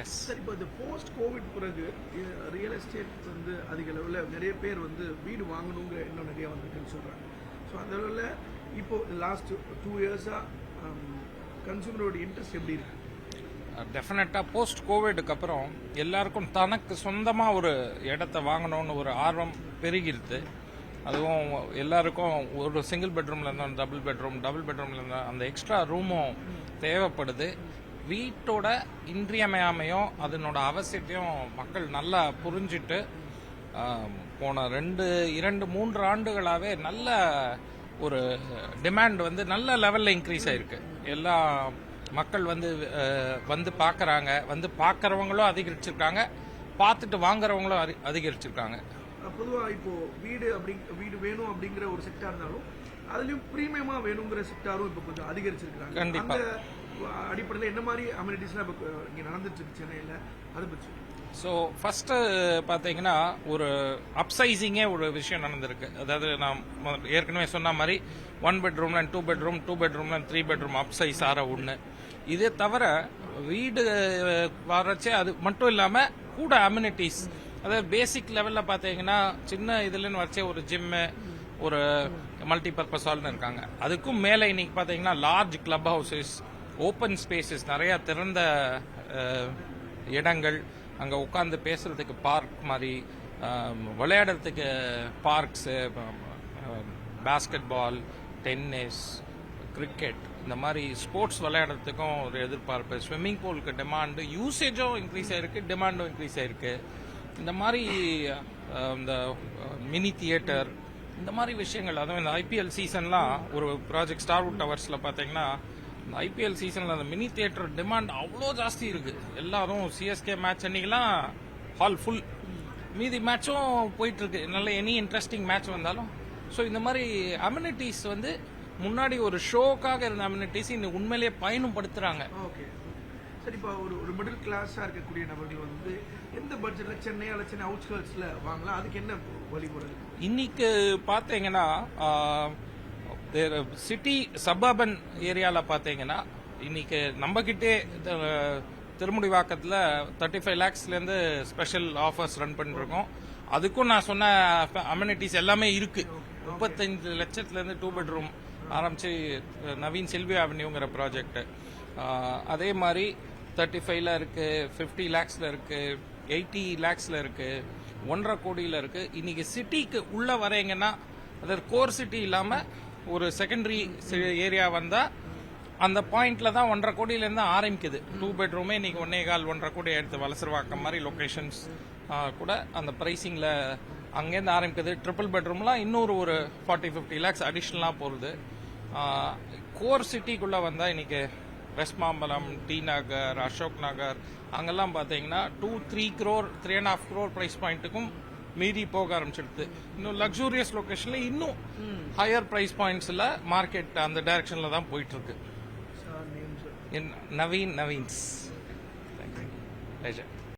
S sir இப்போ இந்த post covid பிறகு ரியல் எஸ்டேட் வந்து அதிக லெவலில் நிறைய பேர் வந்து வீடு வாங்கணுங்கிற எண்ணம் நிறைய வந்திருக்குன்னு சொல்கிறாங்க ஸோ அந்த லெவலில் இப்போ லாஸ்ட் டூ இயர்ஸாக கன்சூமரோட இன்ட்ரெஸ்ட் எப்படி இருக்கு? டெஃபினட்டாக போஸ்ட் கோவிடுக்கு அப்புறம் எல்லாருக்கும் தனக்கு சொந்தமாக ஒரு இடத்த வாங்கணும்னு ஒரு ஆர்வம் பெருகிருது. அதுவும் எல்லாருக்கும் ஒரு சிங்கிள் பெட்ரூம்ல இருந்தால் டபுள் பெட்ரூம் டபுள் பெட்ரூம்ல இருந்தால் அந்த எக்ஸ்ட்ரா ரூமும் தேவைப்படுது. வீட்டோட இன்றியமையாமையும் அதனோட அவசியத்தையும் மக்கள் நல்லா புரிஞ்சிட்டு போன ரெண்டு இரண்டு மூன்று ஆண்டுகளாகவே நல்ல ஒரு டிமாண்ட் வந்து நல்ல லெவலில் இன்க்ரீஸ் ஆயிருக்கு. எல்லா மக்கள் வந்து வந்து பார்க்குறாங்க வந்து பார்க்குறவங்களும் அதிகரிச்சிருக்காங்க. பார்த்துட்டு வாங்குறவங்களும் அதி- அதிகரிச்சிருக்காங்க. பொதுவாக இப்போ வீடு அப்படி வீடு வேணும் அப்படிங்கிற ஒரு செக்டாக இருந்தாலும் அதுலயும் பிரீமியமா வேணுங்கிற செக்டாரும் இப்போ கொஞ்சம் அதிகரிச்சிருக்காங்க. அந்த அடிப்படையில் என்ன மாதிரி அமெனிட்டிஸ்லாம் இப்போ இங்கே நடந்துட்டு இருக்கு சென்னையில்? அதை பற்றி ஸோ ஃபஸ்ட்டு பார்த்தீங்கன்னா ஒரு அப்சைசிங்கே ஒரு விஷயம் நடந்திருக்கு. அதாவது நான் ஏற்கனவே சொன்ன மாதிரி ஒன் பெட்ரூம்ல டூ பெட்ரூம் டூ பெட்ரூம்ல த்ரீ பெட்ரூம் அப்சைஸ் ஆற ஒன்று இதே தவிர வீடு வர்றச்சே அது மட்டும் இல்லாமல் கூட அம்யூனிட்டிஸ் அதாவது பேசிக் லெவலில் பார்த்தீங்கன்னா சின்ன இதுலன்னு வச்சே ஒரு ஜிம்மு ஒரு மல்டி பர்பஸ் ஹால்னு இருக்காங்க. அதுக்கும் மேலே இன்னைக்கு பார்த்தீங்கன்னா large club houses open spaces நிறையா திறந்த இடங்கள். அங்கே உட்காந்து பேசுறதுக்கு பார்க் மாதிரி விளையாடுறதுக்கு parks basketball tennis cricket இந்த மாதிரி ஸ்போர்ட்ஸ் விளையாடுறதுக்கும் ஒரு எதிர்பார்ப்பு. ஸ்விம்மிங் பூலுக்கு டிமாண்டு யூசேஜும் இன்க்ரீஸ் ஆயிருக்கு டிமாண்டும் இன்க்ரீஸ் ஆயிருக்கு. இந்த மாதிரி இந்த மினி தியேட்டர் இந்த மாதிரி விஷயங்கள் அதுவும் இந்த ஐபிஎல் சீசன்லாம் ஒரு ப்ராஜெக்ட் ஸ்டார்வுட் டவர்ஸில் பார்த்தீங்கன்னா இந்த ஐபிஎல் சீசனில் அந்த மினி தியேட்டர் டிமாண்ட் அவ்வளோ ஜாஸ்தி இருக்குது எல்லாரும் சிஎஸ்கே மேட்ச் அன்னைக்கெல்லாம் ஹால் ஃபுல் மீதி மேட்சும் போயிட்டுருக்கு. நல்ல எனி இன்ட்ரெஸ்டிங் மேட்ச் வந்தாலும். ஸோ இந்த மாதிரி அம்யூனிட்டிஸ் வந்து முன்னாடி ஒரு ஷோக்காக இருந்த அம்யூனிட்டிஸ் இந்த உண்மையிலேயே பயனும் ஓகே இப்போ ஒரு ஒரு மிடில் கிளாஸாக இருக்கக்கூடிய நபர்கள் வந்து எந்த பட்ஜெட்டில் சென்னை அல்ல சென்னை அவுட்ஸ்கர்ட்ஸில் வாங்கலாம்? அதுக்கு என்ன வழிமுறை? இன்னைக்கு பார்த்தீங்கன்னா சிட்டி சபர்பன் ஏரியாவில் பார்த்தீங்கன்னா இன்னைக்கு நம்மக்கிட்டே திருமுடிவாக்கத்தில் தேர்ட்டி ஃபைவ் லேக்ஸ்லேருந்து ஸ்பெஷல் ஆஃபர்ஸ் ரன் பண்ணிருக்கோம். அதுக்கும் நான் சொன்ன அம்யூனிட்டிஸ் எல்லாமே இருக்கு. முப்பத்தஞ்சு லட்சத்துலேருந்து டூ பெட்ரூம் ஆரம்பிச்சு நவீன் செல்வி அவென்யூங்கிற ப்ராஜெக்ட் அதே மாதிரி தேர்ட்டி ஃபைவ்ல இருக்கு ஃபிஃப்டி லேக்ஸ்ல இருக்கு எயிட்டி லேக்ஸ்ல இருக்கு ஒன்றரை கோடியில இருக்கு. இன்னைக்கு சிட்டிக்கு உள்ள வரீங்கன்னா அதாவது கோர் சிட்டி இல்லாம ஒரு செகண்டரி ஏரியா வந்தா அந்த பாயிண்ட்ல தான் ஒன்றரை கோடியிலேருந்து ஆரம்பிக்குது. டூ பெட்ரூமே இன்னைக்கு ஒன்னே கால் ஒன்றரை கோடி எடுத்து வலசரவாக்கம் மாதிரி லொக்கேஷன்ஸ் கூட அந்த ப்ரைஸிங்கில் அங்கேருந்து ஆரம்பிக்குது. ட்ரிபிள் பெட்ரூம்லாம் இன்னொரு ஒரு ஃபார்ட்டி ஃபிஃப்டி லேக்ஸ் அடிஷ்னலாக போகுது. கோர் சிட்டிக்குள்ளே வந்தால் இன்னைக்கு வெஸ்ட் மாம்பலம் டி நகர் அசோக் நகர் அங்கெல்லாம் பார்த்தீங்கன்னா two three crore three and half crore price பாயிண்ட்டுக்கும் மீறி போக ஆரம்பிச்சிடுது. இன்னும் லக்ஸூரியஸ் லொகேஷன்ல இன்னும் ஹையர் ப்ரைஸ் பாயிண்ட்ஸில் மார்க்கெட் அந்த டைரக்ஷனில் தான் போயிட்டு இருக்கு சார் நேம் சார் என் நவீன் நவீன்ஸ். Thank you